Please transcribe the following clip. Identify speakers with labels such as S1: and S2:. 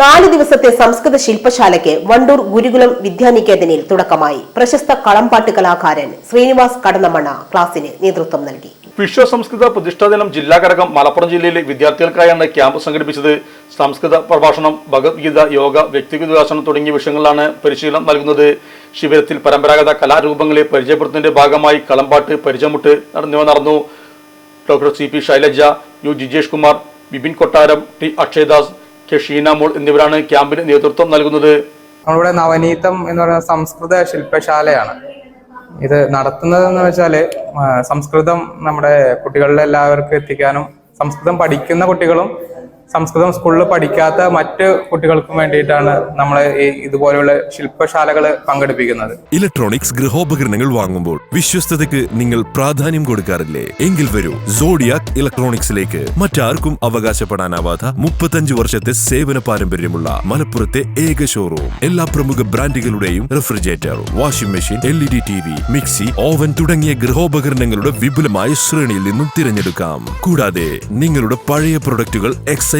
S1: നാല് ദിവസത്തെ സംസ്കൃത ശില്പശാലയ്ക്ക് വണ്ടൂർ ഗുരുകുലം വിദ്യാനികേതനിൽ തുടക്കമായി. പ്രശസ്ത കളംപാട്ട് കലാകാരൻ ശ്രീനിവാസ് കടന്നമണ്ണ ക്ലാസിന് നേതൃത്വം നൽകി.
S2: വിശ്വ സംസ്കൃത പ്രതിഷ്ഠാ ദിനം ജില്ലാ ഘടകം മലപ്പുറം ജില്ലയിലെ വിദ്യാർത്ഥികൾക്കായാണ് ക്യാമ്പ് സംഘടിപ്പിച്ചത്. സംസ്കൃത പ്രഭാഷണം ഭഗവത്ഗീത യോഗ വ്യക്തിഗത വികാസനം തുടങ്ങിയ വിഷയങ്ങളിലാണ് പരിശീലനം നൽകുന്നത്. ശിബിരത്തിൽ പരമ്പരാഗത കലാരൂപങ്ങളെ പരിചയപ്പെടുത്തുന്നതിന്റെ ഭാഗമായി കളംപാട്ട് പരിചയമുട്ട് എന്നിവ നടന്നു. Doctor C P Shailaja U Jijesh Kumar Bipin Kottaram T Akshayadas Sheena മോൾ എന്നിവരാണ് ക്യാമ്പിന് നേതൃത്വം നൽകുന്നത്.
S3: നമ്മളിവിടെ നവനീതം എന്ന് പറയുന്ന സംസ്കൃത ശില്പശാലയാണ്. ഇത് നടത്തുന്നതെന്ന് വെച്ചാൽ സംസ്കൃതം നമ്മുടെ കുട്ടികളിലെ എല്ലാവർക്കും എത്തിക്കാനും സംസ്കൃതം പഠിക്കുന്ന കുട്ടികളും സംസ്കൃതം സ്കൂളിൽ പഠിക്കാത്ത മറ്റ് കുട്ടികൾക്കും വേണ്ടിയിട്ടാണ് നമ്മൾ ഈ ഇതുപോലെയുള്ള ശില്പശാലകൾ പങ്കെടുപ്പിക്കുന്നത്.
S4: ഇലക്ട്രോണിക്സ് ഗൃഹോപകരണങ്ങൾ വാങ്ങുമ്പോൾ വിശ്വസ്തതയ്ക്ക് നിങ്ങൾ പ്രാധാന്യം കൊടുക്കാറില്ലേ? എങ്കിൽ വരൂ സോഡിയാക് ഇലക്ട്രോണിക്സിലേക്ക് മറ്റാർക്കും അവകാശപ്പെടാനാവാത്ത മുപ്പത്തഞ്ച് വർഷത്തെ സേവന പാരമ്പര്യമുള്ള മലപ്പുറത്തെ ഏക ഷോറൂം എല്ലാ പ്രമുഖ ബ്രാൻഡുകളുടെയും refrigerator washing machine L E D mixie oven തുടങ്ങിയ ഗൃഹോപകരണങ്ങളുടെ വിപുലമായ ശ്രേണിയിൽ നിന്നും തിരഞ്ഞെടുക്കാം. കൂടാതെ നിങ്ങളുടെ പഴയ പ്രൊഡക്റ്റുകൾ